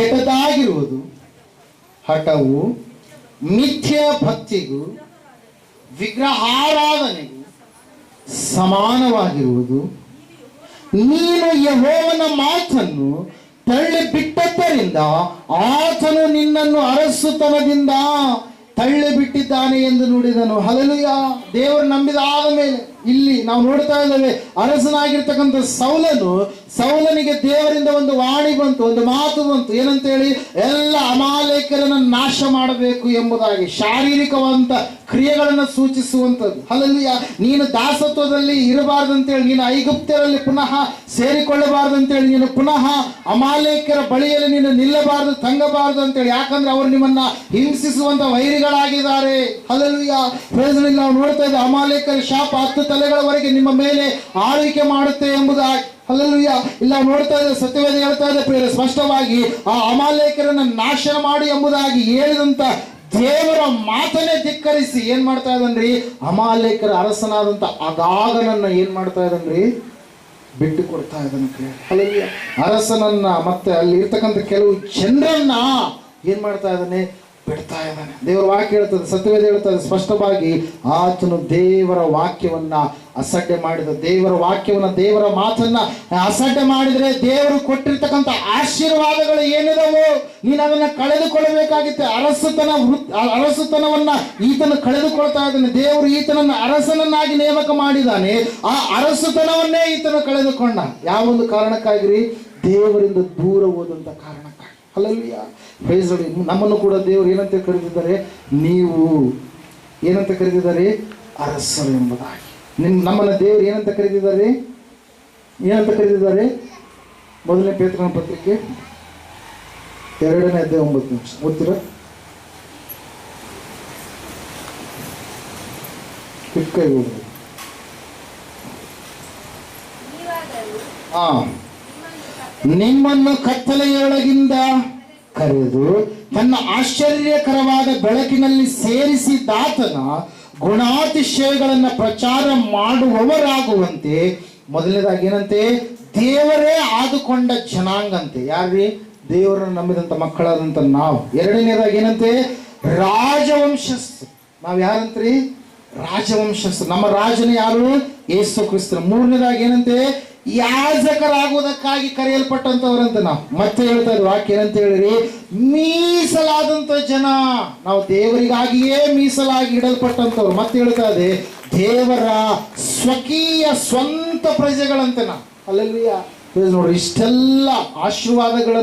ಕೆಟ್ಟದಾಗಿರುವುದು ಹಠವು ಮಿಥ್ಯ ಭಕ್ತಿಗೂ ವಿಗ್ರಹಾರಾಧನೆಗೂ ಸಮಾನವಾಗಿರುವುದು. ನೀನು ಯಹೋವನ ಮಾತನ್ನು ತಳ್ಳಿ ಬಿಟ್ಟದ್ದರಿಂದ ಆತನು ನಿನ್ನನ್ನು ಅರಸುತನದಿಂದ ತಳ್ಳಿ ಬಿಟ್ಟಿದ್ದಾನೆ ಎಂದು ನುಡಿದನು. ಹಲಲುಯ ದೇವರು ನಂಬಿದಾದ ಮೇಲೆ ಇಲ್ಲಿ ನಾವು ನೋಡ್ತಾ ಇದ್ದೇವೆ, ಅರಸನಾಗಿರ್ತಕ್ಕಂಥ ಸೌಲನು ಸೌಲನಿಗೆ ದೇವರಿಂದ ಒಂದು ವಾಣಿ ಬಂತು, ಒಂದು ಮಾತು ಬಂತು. ಏನಂತ ಹೇಳಿ ಎಲ್ಲ ಅಮಾಲೇಕರನ್ನ ನಾಶ ಮಾಡಬೇಕು ಎಂಬುದಾಗಿ ಶಾರೀರಿಕವಂತ ಕ್ರಿಯೆಗಳನ್ನು ಸೂಚಿಸುವಂಥದ್ದು. ಅಲ್ಲಲ್ಲಿ ನೀನು ದಾಸತ್ವದಲ್ಲಿ ಇರಬಾರ್ದಂತೇಳಿ, ನೀನು ಐಗುಪ್ತರಲ್ಲಿ ಪುನಃ ಸೇರಿಕೊಳ್ಳಬಾರ್ದಂತೇಳಿ, ನೀನು ಪುನಃ ಅಮಾಲೇಕರ ಬಳಿಯಲ್ಲಿ ನೀನು ನಿಲ್ಲಬಾರದು, ತಂಗಬಾರದು ಅಂತೇಳಿ. ಯಾಕಂದ್ರೆ ಅವರು ನಿಮ್ಮನ್ನ ಹಿಂಸಿಸುವಂತ ವೈರಿಗಳಾಗಿದ್ದಾರೆ. ಅಲ್ಲಲ್ಲಿ ನಾವು ನೋಡ್ತಾ ಇದ್ದ ಅಮಾಲೇಕರ ಶಾಪ ಹತ್ತು ತಲೆಗಳವರೆಗೆ ನಿಮ್ಮ ಮೇಲೆ ಆಳ್ವಿಕೆ ಮಾಡುತ್ತೆ ಎಂಬುದಾಗಿ ಅಲ್ಲಲ್ಲಿಯ ಇಲ್ಲ ನೋಡ್ತಾ ಇದ್ದ ಸತ್ಯವೇದ ಹೇಳ್ತಾ ಇದೆ ಪ್ರಿಯರೇ, ಸ್ಪಷ್ಟವಾಗಿ ಆ ಅಮಾಲೇಕರನ್ನ ನಾಶ ಮಾಡಿ ಎಂಬುದಾಗಿ ಹೇಳಿದಂತ ದೇವರ ಮಾತನ್ನೇ ಧಿಕ್ಕರಿಸಿ ಏನ್ ಮಾಡ್ತಾ ಇದ್ದನ್ರಿ? ಅಮಾಲೇಕರ ಅರಸನಾದಂತ ಅಗಾಗನನ್ನ ಏನ್ ಮಾಡ್ತಾ ಇದ್ದನ್ರಿ? ಬಿಟ್ಟು ಕೊಡ್ತಾ ಇದ್ದಾನೆ ಅಲ್ಲಿ ಅರಸನನ್ನ ಮತ್ತೆ ಅಲ್ಲಿ ಇರ್ತಕ್ಕಂಥ ಕೆಲವು ಜನರನ್ನ ಏನ್ ಮಾಡ್ತಾ ಇದ್ದಾನೆ? ದೇವರ ವಾಕ್ಯ ಹೇಳ್ತದೆ, ಸತ್ಯವೇದ ಹೇಳ್ತದೆ, ಸ್ಪಷ್ಟವಾಗಿ ಆತನು ದೇವರ ವಾಕ್ಯವನ್ನ ಅಸಡ್ಡೆ ಮಾಡಿದ, ದೇವರ ವಾಕ್ಯವನ್ನ, ದೇವರ ಮಾತನ್ನ ಅಸಡ್ಡೆ ಮಾಡಿದ್ರೆ ದೇವರು ಕೊಟ್ಟಿರ್ತಕ್ಕಂಥ ಆಶೀರ್ವಾದಗಳು ಏನಿದಾವೋ, ನೀನು ಅದನ್ನ ಕಳೆದುಕೊಳ್ಳಬೇಕಾಗಿತ್ತೆ. ಅರಸುತನ ಅರಸುತನವನ್ನ ಈತನ ಕಳೆದುಕೊಳ್ತಾ ಇದ್ದಾನೆ. ದೇವರು ಈತನನ್ನು ಅರಸನನ್ನಾಗಿ ನೇಮಕ ಮಾಡಿದಾನೆ ಆ ಅರಸುತನವನ್ನೇ ಈತನು ಕಳೆದುಕೊಂಡ. ಯಾವ ಒಂದು ಕಾರಣಕ್ಕಾಗಿರಿ? ದೇವರಿಂದ ದೂರ ಹೋದಂತ ಕಾರಣಕ್ಕಾಗಿ ಅಲ್ಲಲ್ವಿಯ ಪ್ರೈಸ್ ನಮ್ಮನ್ನು ಕೂಡ ದೇವರು ಏನಂತ ಕರೆದಿದ್ದಾರೆ? ನೀವು ಏನಂತ ಕರೆದಿದ್ದಾರೆ? ಅರಸರು ಎಂಬುದಾಗಿ. ನಿಮ್ ನಮ್ಮನ್ನ ದೇವರು ಏನಂತ ಕರೆದಿದ್ದಾರೆ? ಏನಂತ ಕರೆದಿದ್ದಾರೆ? ಮೊದಲನೇ ಪೇತ್ರನ ಪತ್ರಿಕೆ ಎರಡನೇ ಅಧ್ಯಾಯ ಒಂಬತ್ತು ನಿಮಿಷ. ಗೊತ್ತಿರ ಕಿಟ್ಕೈ ಓದಿ ನೀವಾದರೂ ಹಾ ನಿಮ್ಮನ್ನು ನಿಮ್ಮನ್ನು ಕತ್ತಲೆಯೊಳಗಿಂದ ಕರೆದು ತನ್ನ ಆಶ್ಚರ್ಯಕರವಾದ ಬೆಳಕಿನಲ್ಲಿ ಸೇರಿಸಿದಾತನ ಗುಣಾತಿಶಯಗಳನ್ನು ಪ್ರಚಾರ ಮಾಡುವವರಾಗುವಂತೆ ಮೊದಲನೇದಾಗಿ ಏನಂತೆ? ದೇವರೇ ಆದುಕೊಂಡ ಜನಾಂಗಂತೆ. ಯಾರ್ರಿ? ದೇವರನ್ನು ನಂಬಿದಂತ ಮಕ್ಕಳಾದಂತ ನಾವು. ಎರಡನೇದಾಗಿ ಏನಂತೆ? ರಾಜವಂಶಸ್ಥ ನಾವು ಯಾರಂತ್ರಿ? ರಾಜವಂಶಸ್ಥ ನಮ್ಮ ರಾಜನ ಯಾರು? ಯೇಸು ಕ್ರಿಸ್ತರು ಮೂರನೇದಾಗಿ ಏನಂತೆ? ಯಾಜಕರಾಗುವುದಕ್ಕಾಗಿ ಕರೆಯಲ್ಪಟ್ಟಂತವರಂತ ನಾವು. ಮತ್ತೆ ಹೇಳ್ತಾ ಇದ್ರು ವಾಕ್ಯ ಏನಂತ ಹೇಳಿರಿ? ಮೀಸಲಾದಂತ ಜನ. ನಾವು ದೇವರಿಗಾಗಿಯೇ ಮೀಸಲಾಗಿ ಇಡಲ್ಪಟ್ಟಂತವ್ರು. ಮತ್ತೆ ಹೇಳ್ತಾ ಇದೆ, ದೇವರ ಸ್ವಕೀಯ ಸ್ವಂತ ಪ್ರಜೆಗಳಂತೆ ನಾವು. ಅಲ್ಲಲ್ಲಿಯ ನೋಡ್ರಿ, ಇಷ್ಟೆಲ್ಲ ಆಶೀರ್ವಾದಗಳನ್ನು